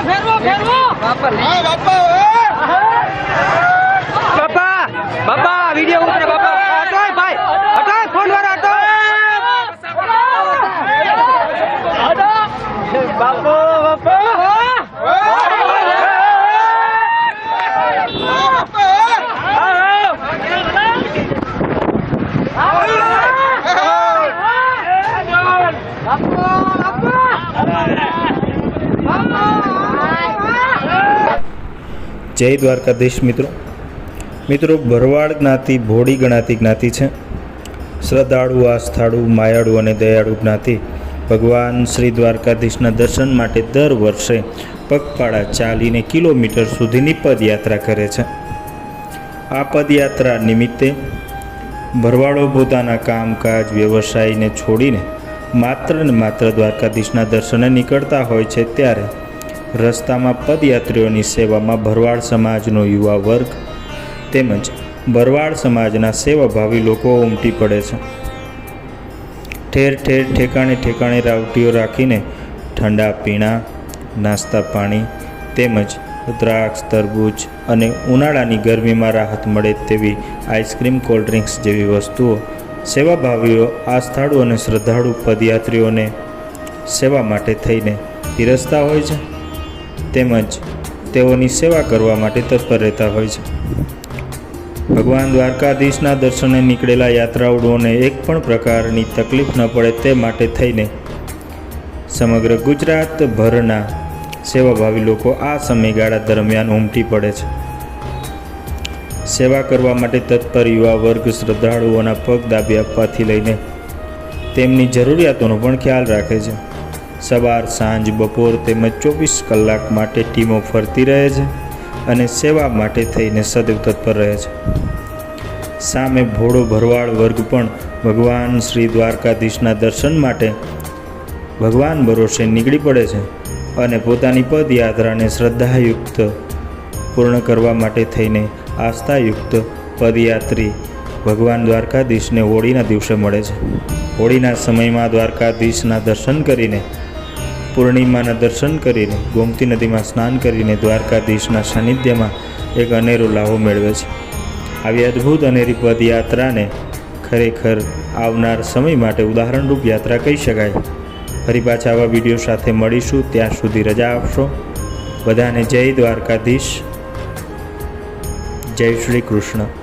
ફેરવો ફેરવો બાપા બાપા વિડીયો ઉતરે બાપા હટો ભાઈ હટો ફોન વાળા હટો બાપો જય દ્વારકાધીશ મિત્રો. મિત્રો, ભરવાડ જ્ઞાતિ, ભોળી ગણાતી જ્ઞાતિ છે. શ્રદ્ધાળુ, આસ્થાળુ, માયાળુ અને દયાળુ જ્ઞાતિ ભગવાન શ્રી દ્વારકાધીશના દર્શન માટે દર વર્ષે પગપાળા ચાલીને કિલોમીટર સુધીની પદયાત્રા કરે છે. આ પદયાત્રા નિમિત્તે ભરવાડો પોતાના કામકાજ, વ્યવસાયને છોડીને માત્ર ને માત્ર દ્વારકાધીશના દર્શને નીકળતા હોય છે ત્યારે રસ્તામાં પદયાત્રીઓની સેવામાં ભરવાડ સમાજનો યુવા વર્ગ તેમજ ભરવાડ સમાજના સેવાભાવી લોકો ઉમટી પડે છે. ઠેર ઠેર ઠેકાણે ઠેકાણે રાવટીઓ રાખીને ઠંડા પીણા, નાસ્તા પાણી તેમજ દ્રાક્ષ, તરબૂચ અને ઉનાળાની ગરમીમાં રાહત મળે તેવી આઈસ્ક્રીમ, કોલ્ડ ડ્રિંક્સ જેવી વસ્તુઓ સેવાભાવીઓ આસ્થાળુ અને શ્રદ્ધાળુ પદયાત્રીઓને સેવા માટે થઈને પીરસતા હોય છે. તેમજ તેઓની સેવા કરવા માટે તત્પર રહેતા હોય છે. ભગવાન દ્વારકાધીશના દર્શને નીકળેલા યાત્રાળુઓને એક પણ પ્રકારની તકલીફ ન પડે તે માટે થઈને સમગ્ર ગુજરાતભરના સેવાભાવી લોકો આ સમયગાળા દરમિયાન ઉમટી પડે છે. સેવા કરવા માટે તત્પર યુવા વર્ગ શ્રદ્ધાળુઓના પગ દાબી આપવાથી લઈને તેમની જરૂરિયાતોનો પણ ખ્યાલ રાખે છે. સવાર, સાંજ, બપોર તેમજ ચોવીસ કલાક માટે ટીમો ફરતી રહે છે અને સેવા માટે થઈને સદૈવ તત્પર રહે છે. સામે ભોળો ભરવાડ વર્ગ પણ ભગવાન શ્રી દ્વારકાધીશના દર્શન માટે ભગવાન ભરોસે નીકળી પડે છે અને પોતાની પદયાત્રાને શ્રદ્ધાયુક્ત પૂર્ણ કરવા માટે થઈને આસ્થાયુક્ત પદયાત્રી ભગવાન દ્વારકાધીશને હોળીના દિવસે મળે છે. હોળીના સમયમાં દ્વારકાધીશના દર્શન કરીને પૂર્ણિમાના દર્શન કરીને ગોમતી નદીમાં સ્નાન કરીને દ્વારકાધીશના સાનિધ્યમાં એક અનેરો લાહો મેળવે છે. આવી અદ્ભુત અનેરી પદયાત્રાને ખરેખર આવનાર સમય માટે ઉદાહરણરૂપ યાત્રા કહી શકાય. ફરી પાછા આવા વીડિયો સાથે મળીશું. ત્યાં સુધી રજા આપશો. બધાને જય દ્વારકાધીશ. જય શ્રી કૃષ્ણ.